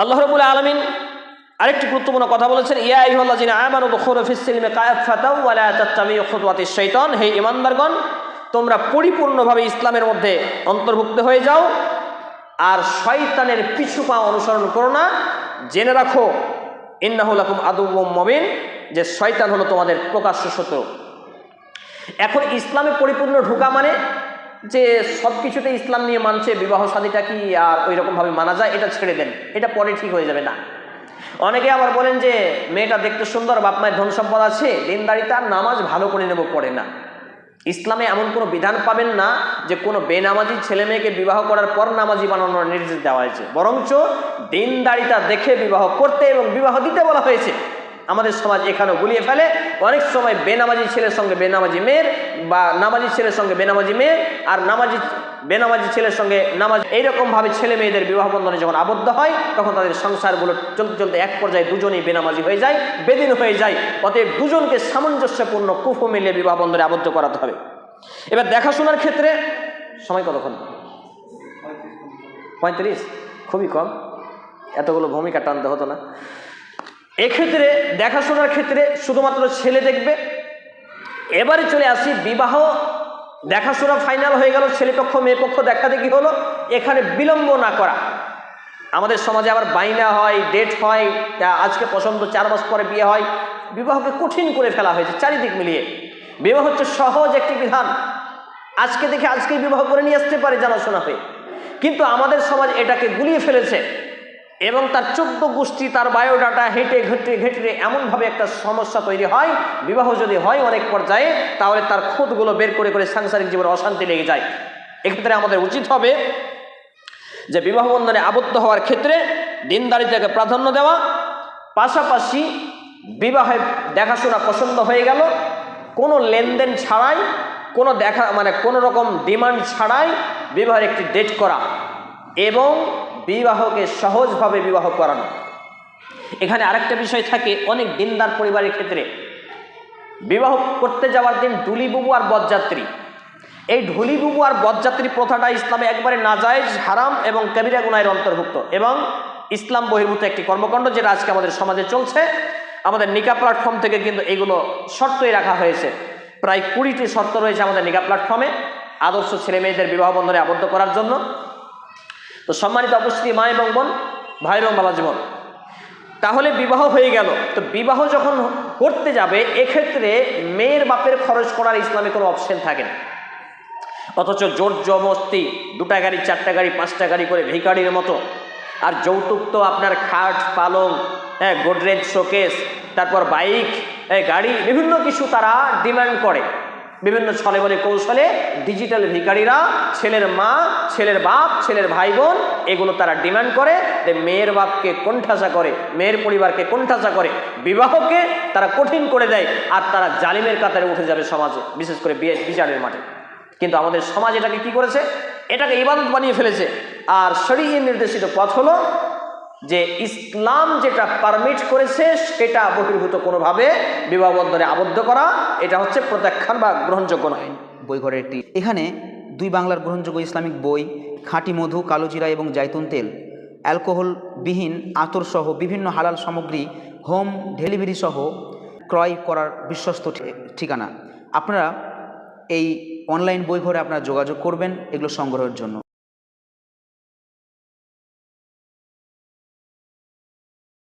আল্লাহ রবুল আলমিন আরেকটি গুরুত্বপূর্ণ কথা বলেছেন, ইয়া হে ইমানদারগণ তোমরা পরিপূর্ণভাবে ইসলামের মধ্যে অন্তর্ভুক্ত হয়ে যাও আর শয়তানের পিছু পা অনুসরণ করো না। জেনে রাখো ইন্নাহুলাকুম আদু মবিন, যে শয়তান হলো তোমাদের প্রকাশ্য শত্রু। এখন ইসলামে পরিপূর্ণ ঢোকা মানে যে সব কিছুতে ইসলাম নিয়ে মানছে, বিবাহ শাদীটা কি আর ওই রকমভাবে মানা যায়, এটা ছেড়ে দেন। এটা পরে ঠিক হয়ে যাবে না। অনেকে আবার বলেন যে, মেয়েটা দেখতে সুন্দর, বাপ মায়ের ধন সম্পদ আছে দিনদারিতা নামাজ ভালো করে নেব, পড়ে না। ইসলামে এমন কোনো বিধান পাবেন না যে, কোনো বেনামাজি ছেলে মেয়েকে বিবাহ করার পর নামাজি বানানোর নির্দেশ দেওয়া হয়েছে। বরঞ্চ দিনদারিতা দেখে বিবাহ করতে এবং বিবাহ দিতে বলা হয়েছে। আমাদের সমাজ এখানেও গুলিয়ে ফেলে। অনেক সময় বেনামাজি ছেলের সঙ্গে বেনামাজি মেয়ের বা নামাজি ছেলের সঙ্গে বেনামাজি মেয়ের আর নামাজি, বেনামাজি ছেলের সঙ্গে নামাজ এইরকমভাবে ছেলে মেয়েদের বিবাহ বন্ধনে যখন আবদ্ধ হয়, তখন তাদের সংসারগুলো চলতে চলতে এক পর্যায়ে দুজনেই বেনামাজি হয়ে যায়, বেদিন হয়ে যায়। অতএব দুজনকে সামঞ্জস্যপূর্ণ কুফু মিলিয়ে বিবাহ বন্ধনে আবদ্ধ করাতে হবে। এবার দেখাশোনার ক্ষেত্রে সময় কতক্ষণ? পঁয়ত্রিশ? খুবই কম। এতগুলো ভূমিকা টানতে হতো না। এক্ষেত্রে, দেখাশোনার ক্ষেত্রে শুধুমাত্র ছেলে দেখবে। এবারে চলে আসি, বিবাহ, দেখাশোনা ফাইনাল হয়ে গেল, ছেলে পক্ষ, মেয়ে পক্ষ, দেখা দেখি হলো, এখানে বিলম্ব না করা। আমাদের সমাজে আবার বাইনা হয় ডেট হয় আজকে পছন্দ, চার মাস পরে বিয়ে হয়। বিবাহকে কঠিন করে ফেলা হয়েছে, চারিদিক মিলিয়ে। বিবাহ হচ্ছে সহজ একটি বিধান। আজকে দেখে আজকেই বিবাহ করে নিয়ে আসতে পারে জানাশোনা হয়ে কিন্তু আমাদের সমাজ এটাকে গুলিয়ে ফেলেছে। এবং তার চোদ্দ গোষ্ঠী, তার বায়োডাটা হেঁটে ঘেটে ঘেটে এমনভাবে একটা সমস্যা তৈরি হয়, বিবাহ যদি হয় অনেক পর্যায়ে, তাহলে তার খুঁতগুলো বের করে করে সাংসারিক জীবনে অশান্তি লেগে যায়। এক্ষেত্রে আমাদের উচিত হবে যে বিবাহ বন্ধনে আবদ্ধ হওয়ার ক্ষেত্রে দিনদারিতাকে প্রাধান্য দেওয়া, পাশাপাশি বিবাহে দেখাশোনা পছন্দ হয়ে গেল, কোনো লেনদেন ছাড়াই, কোনো দেখা মানে কোনো রকম ডিমান্ড ছাড়াই বিবাহের একটি ডেট করা এবং বিবাহকে সহজভাবে বিবাহ করানো। এখানে আরেকটা বিষয় থাকে, অনেক দিনদার পরিবারের ক্ষেত্রে বিবাহ করতে যাওয়ার দিন ডুলি বুবু আর বদযাত্রী। এই ঢুলি বুবু আর বদযাত্রী প্রথাটা ইসলামে একবারে নাজায়েজ, হারাম এবং কবিরা গুনাহের অন্তর্ভুক্ত এবং ইসলাম বহির্ভূত একটি কর্মকাণ্ড যেটা আজকে আমাদের সমাজে চলছে। আমাদের নিকা প্ল্যাটফর্ম থেকে কিন্তু এগুলো শর্তই রাখা হয়েছে। প্রায় কুড়িটি শর্ত রয়েছে আমাদের নিকা প্ল্যাটফর্মে, আদর্শ ছেলে মেয়েদের বিবাহ বন্ধনে আবদ্ধ করার জন্য। তো সম্মানিত উপস্থিতি, মা এবং বোন, ভাই এবং বাবা জীবন তাহলে বিবাহ হয়ে গেল। তো বিবাহ যখন করতে যাবে, এক্ষেত্রে মেয়ের বাপের খরচ করার ইসলামে কোনো অপশন থাকে না। অথচ জোর জবস্তি দুটা গাড়ি, চারটা গাড়ি, পাঁচটা গাড়ি করে ভিকারির মতো। আর যৌতুক তো আপনার খাট, পালং হ্যাঁ গোদরেজ, শোকেস, তারপর বাইক হ্যাঁ গাড়ি, বিভিন্ন কিছু তারা ডিমান্ড করে। বিভিন্ন ছলে বলে কৌশলে ডিজিটাল ভিকারিরা ছেলের মা, ছেলের বাপ, ছেলের ভাই বোন এগুলো তারা ডিমান্ড করে। যে মেয়ের বাপকে কোণঠাসা করে, মেয়ের পরিবারকে কোণঠাসা করে, বিবাহকে তারা কঠিন করে দেয় আর তারা জালিমের কাতারে উঠে যাবে সমাজে, বিশেষ করে বিচারের মাঠে। কিন্তু আমাদের সমাজ এটাকে কি করেছে? এটাকে ইবাদত বানিয়ে ফেলেছে। আর শরীর নির্দেশিত পথ হলো যে ইসলাম যেটা পারমিট করেছে, সেটা বহির্ভূত কোনোভাবে বিবাহ বন্ধনে আবদ্ধ করা, এটা হচ্ছে প্রত্যাখ্যান বা গ্রহণযোগ্য নয়। বইঘরের একটি, এখানে দুই বাংলার গ্রহণযোগ্য ইসলামিক বই, খাঁটি মধু কালোজিরা এবং জাইতুন তেল, অ্যালকোহলবিহীন আতরসহ বিভিন্ন হালাল সামগ্রী, হোম ডেলিভারি সহ ক্রয় করার বিশ্বস্ত ঠিকানা। আপনারা এই অনলাইন বই বইঘরে আপনারা যোগাযোগ করবেন, এগুলো সংগ্রহের জন্য।